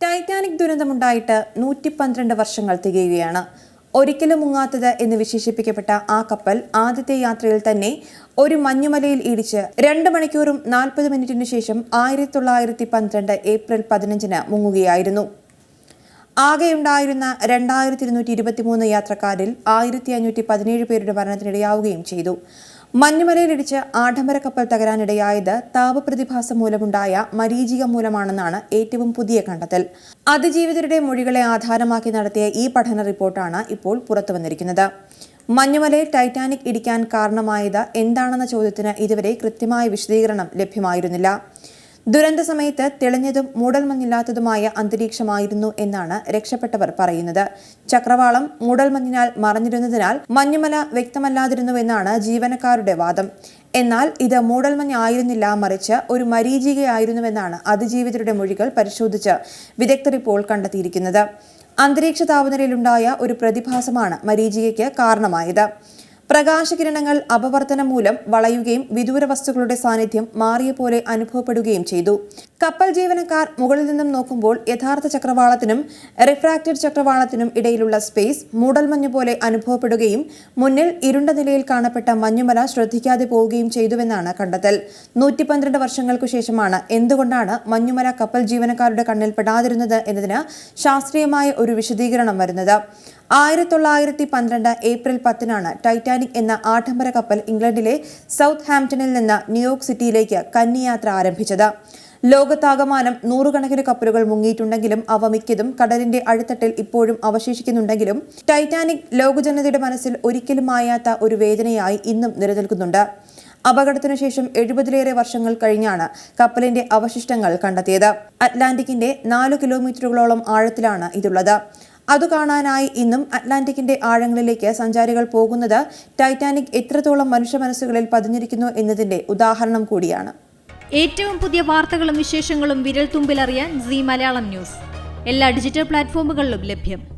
Titanic ദുരന്തമുണ്ടായിട്ട് നൂറ്റി പന്ത്രണ്ട് വർഷങ്ങൾ തികയുകയാണ്. ഒരിക്കലും മുങ്ങാത്തത് എന്ന് വിശേഷിപ്പിക്കപ്പെട്ട ആ കപ്പൽ ആദ്യത്തെ യാത്രയിൽ തന്നെ ഒരു മഞ്ഞുമലയിൽ ഇടിച്ച് രണ്ട് മണിക്കൂറും നാൽപ്പത് മിനിറ്റിനു ശേഷം ആയിരത്തി തൊള്ളായിരത്തി പന്ത്രണ്ട് ഏപ്രിൽ പതിനഞ്ചിന് മുങ്ങുകയായിരുന്നു. ആകെയുണ്ടായിരുന്ന രണ്ടായിരത്തി ഇരുന്നൂറ്റി ഇരുപത്തിമൂന്ന് യാത്രക്കാരിൽ ആയിരത്തി അഞ്ഞൂറ്റി പതിനേഴ് പേരുടെ മരണത്തിനിടയാവുകയും ചെയ്തു. മഞ്ഞുമലയിലിടിച്ച് ആഡംബര കപ്പൽ തകരാനിടയായത് താപപ്രതിഭാസം മൂലമുണ്ടായ മരീചിക മൂലമാണെന്നാണ് ഏറ്റവും പുതിയ കണ്ടെത്തൽ. അതിജീവിതരുടെ മൊഴികളെ ആധാരമാക്കി നടത്തിയ ഈ പഠന റിപ്പോർട്ടാണ് ഇപ്പോൾ പുറത്തുവന്നിരിക്കുന്നത് മഞ്ഞുമലയിൽ ടൈറ്റാനിക് ഇടിക്കാൻ കാരണമായത് എന്താണെന്ന ചോദ്യത്തിന് ഇതുവരെ കൃത്യമായ വിശദീകരണം ലഭ്യമായിരുന്നില്ല. ദുരന്ത സമയത്ത് തെളിഞ്ഞതും മൂടൽമഞ്ഞില്ലാത്തതുമായ അന്തരീക്ഷമായിരുന്നു എന്നാണ് രക്ഷപ്പെട്ടവർ പറയുന്നത്. ചക്രവാളം മൂടൽമഞ്ഞിനാൽ മറഞ്ഞിരുന്നതിനാൽ മഞ്ഞുമല വ്യക്തമല്ലാതിരുന്നുവെന്നാണ് ജീവനക്കാരുടെ വാദം. എന്നാൽ ഇത് മൂടൽമഞ്ഞ് ആയിരുന്നില്ല മറിച്ച് ഒരു മരീചികയായിരുന്നുവെന്നാണ് അതിജീവിതരുടെ മൊഴികൾ പരിശോധിച്ച് വിദഗ്ധർ ഇപ്പോൾ കണ്ടെത്തിയിരിക്കുന്നത്. അന്തരീക്ഷ താപനിലയിലുണ്ടായ ഒരു പ്രതിഭാസമാണ് മരീചികയ്ക്ക് കാരണമായത്. പ്രകാശകിരണങ്ങൾ അപവർത്തനം മൂലം വളയുകയും വിദൂര വസ്തുക്കളുടെ സാന്നിധ്യം മാറിയ പോലെ അനുഭവപ്പെടുകയും ചെയ്തു. കപ്പൽ ജീവനക്കാർ മുകളിൽ നിന്നും നോക്കുമ്പോൾ യഥാർത്ഥ ചക്രവാളത്തിനും റിഫ്രാക്റ്റഡ് ചക്രവാളത്തിനും ഇടയിലുള്ള സ്പേസ് മൂടൽമഞ്ഞ് പോലെ അനുഭവപ്പെടുകയും മുന്നിൽ ഇരുണ്ട നിലയിൽ കാണപ്പെട്ട മഞ്ഞുമല ശ്രദ്ധിക്കാതെ പോവുകയും ചെയ്തുവെന്നാണ് കണ്ടെത്തൽ. നൂറ്റി പന്ത്രണ്ട് വർഷങ്ങൾക്കു ശേഷമാണ് എന്തുകൊണ്ടാണ് മഞ്ഞുമല കപ്പൽ ജീവനക്കാരുടെ കണ്ണിൽ പെടാതിരുന്നത് എന്നതിന് ശാസ്ത്രീയമായ ഒരു വിശദീകരണം വരുന്നത്. ആയിരത്തി തൊള്ളായിരത്തി പന്ത്രണ്ട് ഏപ്രിൽ പത്തിനാണ് ടൈറ്റാനിക് എന്ന ആഡംബര കപ്പൽ ഇംഗ്ലണ്ടിലെ സൗത്ത് ഹാംപ്റ്റണിൽ നിന്ന് ന്യൂയോർക്ക് സിറ്റിയിലേക്ക് കന്നിയാത്ര ആരംഭിച്ചത്. ലോകത്താകമാനം നൂറുകണക്കിന് കപ്പലുകൾ മുങ്ങിയിട്ടുണ്ടെങ്കിലും അവ മിക്കതും കടലിന്റെ അടിത്തട്ടിൽ ഇപ്പോഴും അവശേഷിക്കുന്നുണ്ടെങ്കിലും ടൈറ്റാനിക് ലോകജനതയുടെ മനസ്സിൽ ഒരിക്കലും മായാത്ത ഒരു വേദനയായി ഇന്നും നിലനിൽക്കുന്നുണ്ട്. അപകടത്തിനു ശേഷം എഴുപതിലേറെ വർഷങ്ങൾ കഴിഞ്ഞാണ് കപ്പലിന്റെ അവശിഷ്ടങ്ങൾ കണ്ടെത്തിയത്. അറ്റ്ലാന്റിക്കിന്റെ നാല് കിലോമീറ്ററുകളോളം ആഴത്തിലാണ് ഇതുള്ളത്. അതു കാണാനായി ഇന്നും അറ്റ്ലാന്റിക്കിന്റെ ആഴങ്ങളിലേക്ക് സഞ്ചാരികൾ പോകുന്നത് ടൈറ്റാനിക് എത്രത്തോളം മനുഷ്യ മനസ്സുകളിൽ പതിഞ്ഞിരിക്കുന്നു എന്നതിന്റെ ഉദാഹരണം കൂടിയാണ്. ഏറ്റവും പുതിയ വാർത്തകളും വിശേഷങ്ങളും വിരൽ തുമ്പിലറിയാൻ സി മലയാളം ന്യൂസ്. എല്ലാ ഡിജിറ്റൽ പ്ലാറ്റ്ഫോമുകളിലും ലഭ്യം.